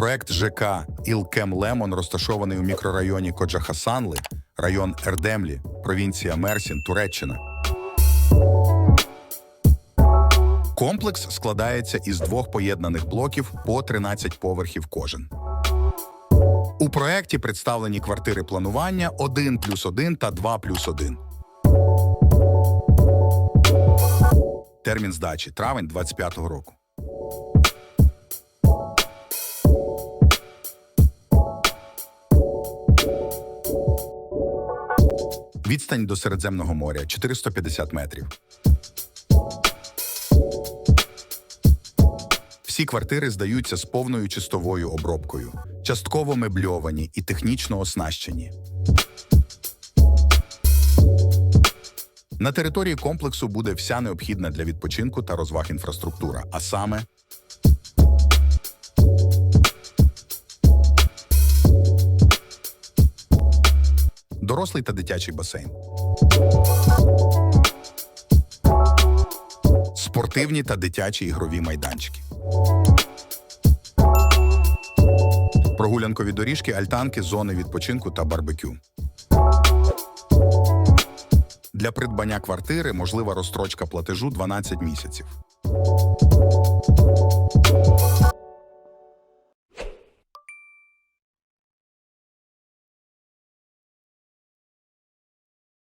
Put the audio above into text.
Проект ЖК Ілкем Лемон розташований у мікрорайоні Коджахасанли, район Ердемлі, провінція Мерсін, Туреччина. Комплекс складається із двох поєднаних блоків по 13 поверхів кожен. У проєкті представлені квартири планування 1 плюс 1 та 2 плюс 1. Термін здачі травень 25-го року. Відстань до Середземного моря 450 метрів. Всі квартири здаються з повною чистовою обробкою, частково мебльовані і технічно оснащені. На території комплексу буде вся необхідна для відпочинку та розваг інфраструктура, а саме дорослий та дитячий басейн, спортивні та дитячі ігрові майданчики, прогулянкові доріжки, альтанки, зони відпочинку та барбекю. Для придбання квартири можлива розстрочка платежу 12 місяців.